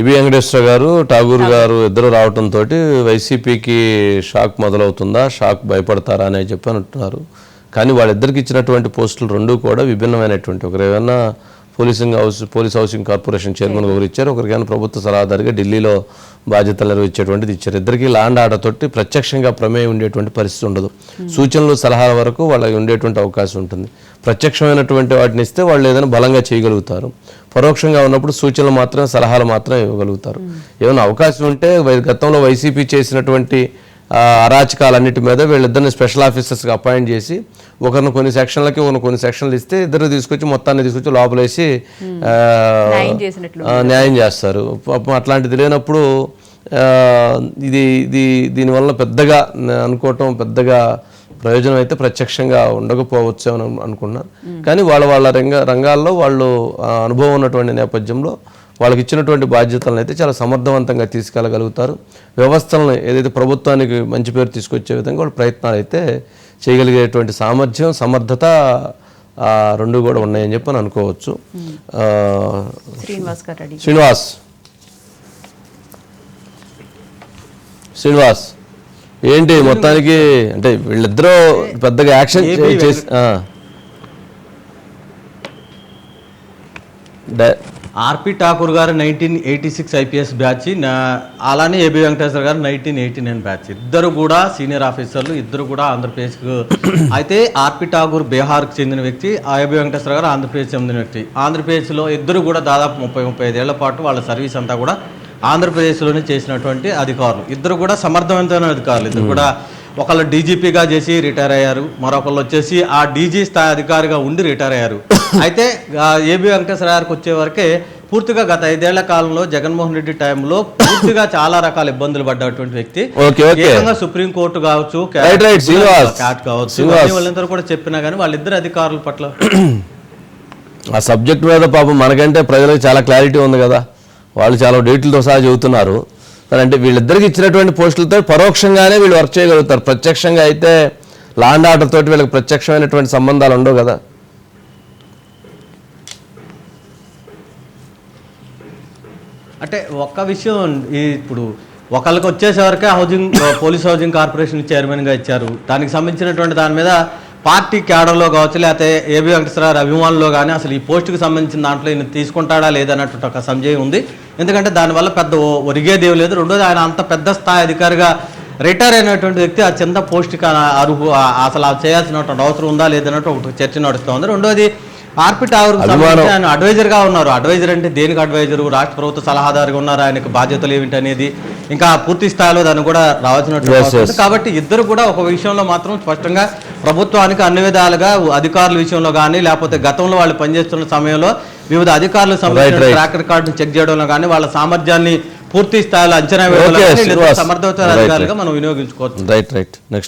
ఇవి వెంకటేశ్వర గారు ఠాగూర్ గారు ఇద్దరు రావటంతో వైసీపీకి షాక్ మొదలవుతుందా? షాక్ భయపడతారా అని చెప్పి అంటున్నారు. కానీ వాళ్ళిద్దరికి ఇచ్చినటువంటి పోస్టులు రెండు కూడా విభిన్నమైనటువంటి ఒకరు. ఏమైనా policing house police housing corporation chairman ఒకరు ఇచ్చారు. ఒకరికైనా ప్రభుత్వ సలహాదారుగా ఢిల్లీలో బాధ్యతలు నిర్వహించేటువంటిది ఇచ్చారు. ఇద్దరికి లాండ్ ఆర్డర్ తోటి ప్రత్యక్షంగా ప్రమేయం ఉండేటువంటి పరిస్థితి ఉండదు. సూచనలు సలహాల వరకు వాళ్ళకి ఉండేటువంటి అవకాశం ఉంటుంది. ప్రత్యక్షమైనటువంటి వాటిని ఇస్తే వాళ్ళు ఏదైనా బలంగా చేయగలుగుతారు. పరోక్షంగా ఉన్నప్పుడు సూచనలు మాత్రమే సలహాలు మాత్రమే ఇవ్వగలుగుతారు. ఏమైనా అవకాశం ఉంటే గతంలో వైసీపీ చేసినటువంటి అరాచకాలన్నిటి మీద వీళ్ళిద్దరిని స్పెషల్ ఆఫీసర్స్గా అపాయింట్ చేసి ఒకరిని కొన్ని సెక్షన్లకి ఒకరిని కొన్ని సెక్షన్లు ఇస్తే ఇద్దరు తీసుకొచ్చి మొత్తాన్ని తీసుకొచ్చి లోపలేసి న్యాయం చేస్తారు. అట్లాంటిది లేనప్పుడు ఇది ఇది దీనివల్ల పెద్దగా అనుకోవటం పెద్దగా ప్రయోజనం అయితే ప్రత్యక్షంగా ఉండకపోవచ్చు అని అనుకున్నాను కానీ వాళ్ళ వాళ్ళ రంగ రంగాల్లో వాళ్ళు అనుభవం ఉన్నటువంటి నేపథ్యంలో వాళ్ళకి ఇచ్చినటువంటి బాధ్యతలను అయితే చాలా సమర్థవంతంగా తీసుకెళ్ళగలుగుతారు. వ్యవస్థలను ఏదైతే ప్రభుత్వానికి మంచి పేరు తీసుకొచ్చే విధంగా వాళ్ళు ప్రయత్నాలు అయితే చేయగలిగేటువంటి సామర్థ్యం సమర్థత ఆ, రెండు కూడా ఉన్నాయని చెప్పి అని అనుకోవచ్చు. ఆ, శ్రీనివాస్ శ్రీనివాస్. శ్రీనివాస్ ఏంటి మొత్తానికి అంటే వీళ్ళిద్దరూ పెద్దగా యాక్షన్ చే- చేసి ఆర్పి ఠాకూర్ గారు nineteen eighty six IPS batch నా అలానే ఏబి వెంకటేశ్వర గారు నైన్టీన్ ఎయిటీ నైన్ బ్యాచ్. ఇద్దరు కూడా సీనియర్ ఆఫీసర్లు ఇద్దరు కూడా ఆంధ్రప్రదేశ్కు అయితే ఆర్పి ఠాకూర్ బీహార్కు చెందిన వ్యక్తి ఆ ఏబి వెంకటేశ్వర గారు ఆంధ్రప్రదేశ్ చెందిన వ్యక్తి. ఆంధ్రప్రదేశ్లో ఇద్దరు కూడా దాదాపు ముప్పై ముప్పై ఐదేళ్ళ పాటు వాళ్ళ సర్వీస్ అంతా కూడా ఆంధ్రప్రదేశ్లోనే చేసినటువంటి అధికారులు. ఇద్దరు కూడా సమర్థవంతమైన అధికారులు. ఇద్దరు కూడా ఒకళ్ళు డీజీపీగా చేసి రిటైర్ అయ్యారు మరొకళ్ళు వచ్చేసి ఆ డీజీ స్థాయి అధికారిగా ఉండి రిటైర్ అయ్యారు. అయితే ఏబి వెంకటేశ్వర గారికి వచ్చే వరకే పూర్తిగా గత ఐదేళ్ళ కాలంలో జగన్మోహన్ రెడ్డి టైంలో పూర్తిగా చాలా రకాల ఇబ్బందులు పడ్డటువంటి వ్యక్తి. Okay okay. ఏకంగా సుప్రీం కోర్టు కావచ్చు. క్యాట్ కావచ్చు వాళ్ళందరూ కూడా చెప్పినా కానీ వాళ్ళిద్దరు అధికారుల పట్ల ఆ సబ్జెక్ట్ మీద పాపం మనకంటే ప్రజలకు చాలా క్లారిటీ ఉంది కదా. వాళ్ళు చాలా డేట్లతో సహా చెబుతున్నారు. అంటే వీళ్ళిద్దరికి ఇచ్చినటువంటి పోస్టులతో పరోక్షంగానే వీళ్ళు వర్క్ చేయగలుగుతారు. ప్రత్యక్షంగా అయితే లాండ్ ఆర్డర్ తోటి వీళ్ళకి ప్రత్యక్షమైనటువంటి సంబంధాలు ఉండవు కదా? అంటే ఒక్క విషయం ఇప్పుడు ఒకళ్ళకి వచ్చేసరికి హౌసింగ్ పోలీస్ హౌసింగ్ కార్పొరేషన్ చైర్మన్గా ఇచ్చారు. దానికి సంబంధించినటువంటి దాని మీద పార్టీ క్యాడర్లో కావచ్చు లేకపోతే ఏబి వెంకటేశ్వర అభిమానుల్లో కానీ అసలు ఈ పోస్టుకి సంబంధించిన దాంట్లో ఈయన తీసుకుంటాడా లేదన్నట్టు ఒక సంశయం ఉంది. ఎందుకంటే దానివల్ల పెద్ద ఒరిగేది లేదు. రెండోది ఆయన అంత పెద్ద స్థాయి అధికారిగా రిటైర్ అయినటువంటి వ్యక్తి ఆ చిన్న పోస్ట్కి అర్హు అసలు చేయాల్సినటువంటి అవసరం ఉందా లేదన్నట్టు ఒకటి చర్చ నడుస్తోంది రెండోది ఆర్పి టావర్. ఆయన అడ్వైజర్గా ఉన్నారు. అడ్వైజర్ అంటే దేనికి అడ్వైజర్? రాష్ట్ర ప్రభుత్వ సలహాదారుగా ఉన్నారు. ఆయనకు బాధ్యతలు ఏమిటి అనేది ఇంకా పూర్తి స్థాయిలో దాన్ని కూడా రావాల్సినట్టు. కాబట్టి ఇద్దరు కూడా ఒక విషయంలో మాత్రం స్పష్టంగా ప్రభుత్వానికి అన్ని విధాలుగా అధికారుల విషయంలో కానీ లేకపోతే గతంలో వాళ్ళు పనిచేస్తున్న సమయంలో వివిధ అధికారులకు సంబంధించిన. ట్రాక్ రికార్డు చెక్ చేయడంలో కానీ వాళ్ళ సామర్థ్యాన్ని పూర్తి స్థాయిలో అంచనా వేయడంలో శ్రీనివాస్. సమర్థవంతమైన అధికారులుగా మనం వినియోగించుకోవచ్చు రైట్ రైట్ నెక్స్ట్